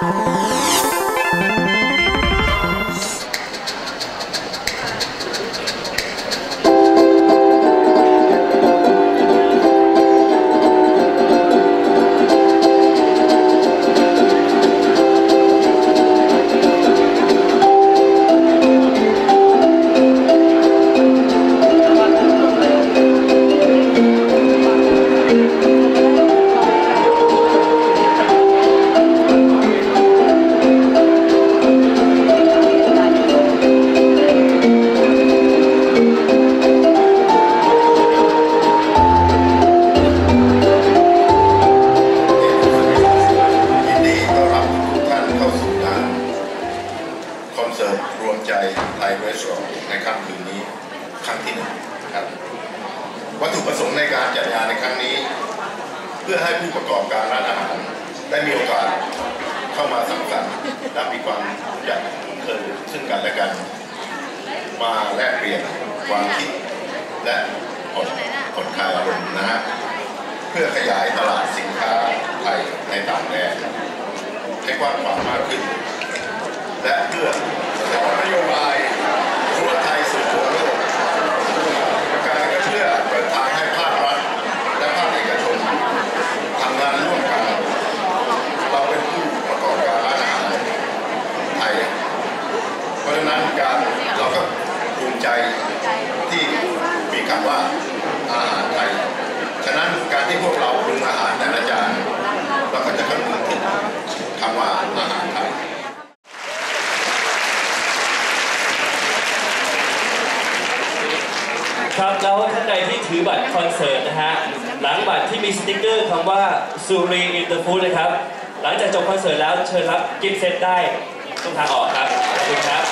ยิ ครั้งที่หนึ่งครับวัตถุประสงค์ในการจัดงานในครั้งนี้ เพื่อให้ผู้ประกอบการร้านอาหารได้มีโอกาสเข้ามาสังสรรค์และมีความรู้จักเคยซึ่งกันและกัน มาแลกเปลี่ยนความคิดและผ่อนผ่อนคลายอารมณ์นะฮะเพื่อขยายตลาดสินค้าไทยในต่างแดนให้กว้างขวางมากขึ้น และเพื่อสนองนโยบายครัวไทยสู่ครัวโลกประการก็เพื่อเปิดทางให้ภาครัฐและภาคเอกชนทำงานร่วมกัน เราเป็นผู้ประกอบการร้านอาหารไทย เพราะฉะนั้นการเราก็ภูมิใจที่มีคำว่าอาหารไทย ฉะนั้นการที่พวกเราปรุงอาหารแต่ละจานเราก็จะคำนึงถึง คำว่าอาหารไทยครับแล้วท่านใดที่ถือบัตรคอนเสิร์ตนะฮะหลังบัตรที่มีสติกเกอร์คำว่าซูรีอินเตอร์ฟูดนะครับ หลังจากจบคอนเสิร์ตแล้วเชิญรับกิฟต์เซตได้ตรงทางออกครับขอบคุณครับ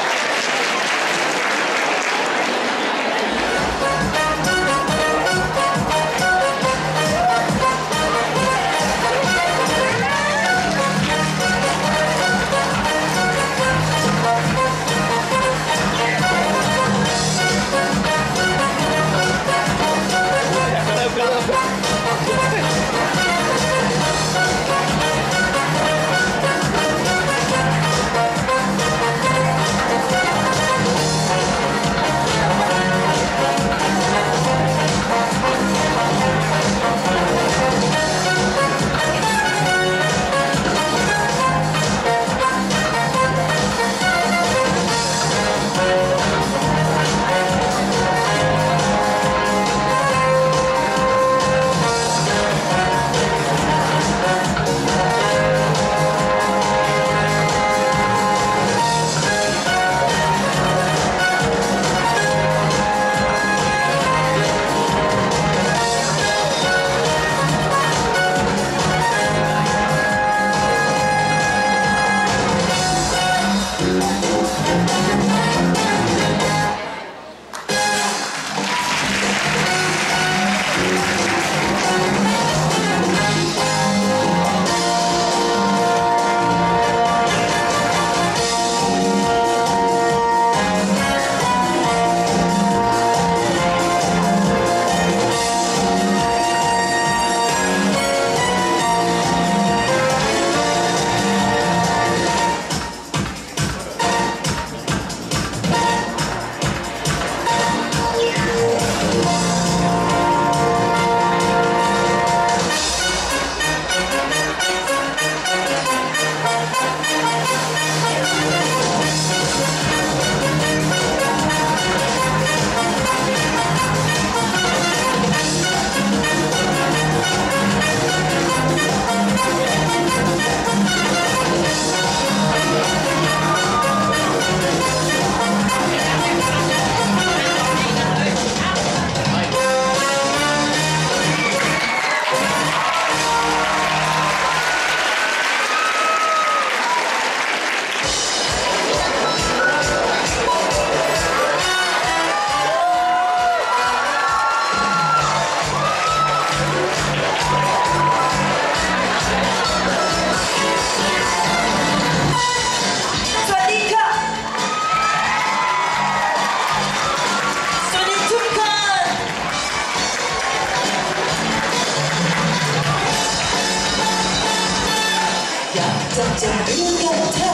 จะอยู่กัเธอ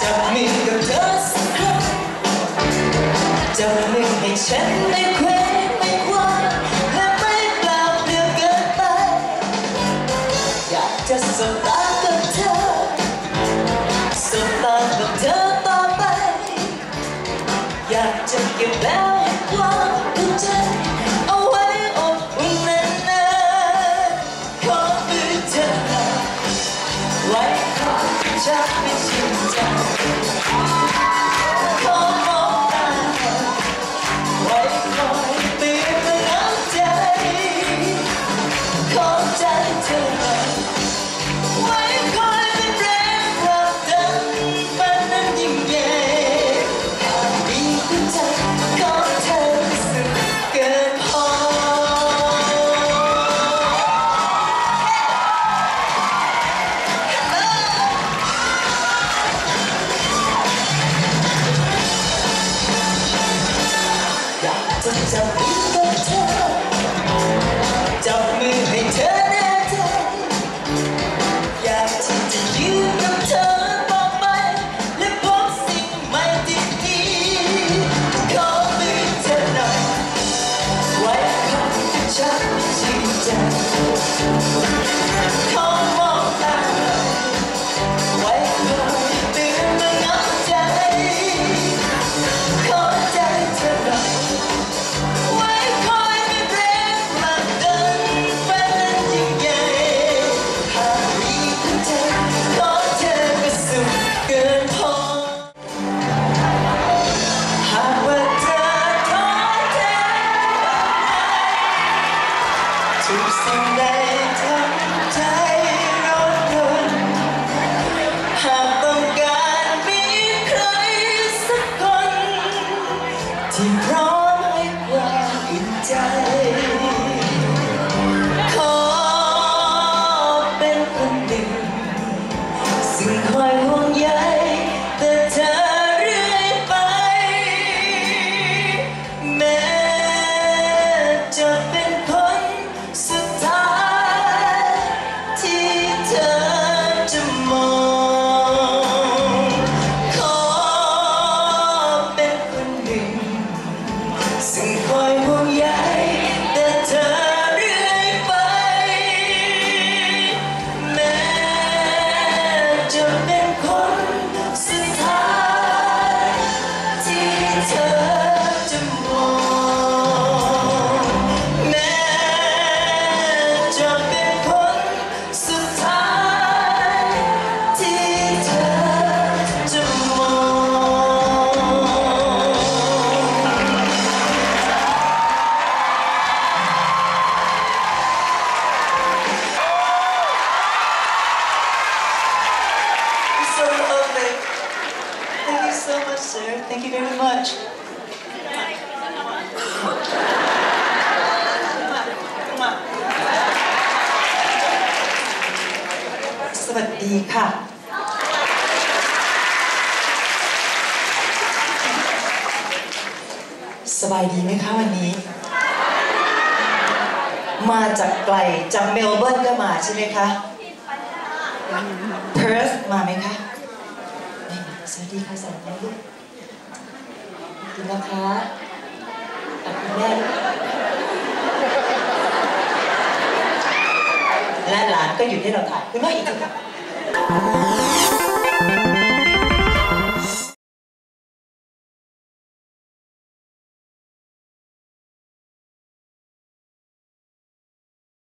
จับมือกัเธอสักครั้งจับมือฉันได้เวไม่คว้าและไม่เปล่าเปลือยนไปอยากจะสบตา shot me down. 진짜 someday. to be much. สวัสดีค่ะ สบายดีไหมคะวันนี้ มาจากไกล จากเมลเบิร์นก็มาใช่ไหมคะ เพิร์ธมาไหมคะ สวัสดีค่ะสวัสดีลูก คุณนะคะขอบคุณแม่และหลานก็หยุดให้เราถ่ายคุณแม่อีกที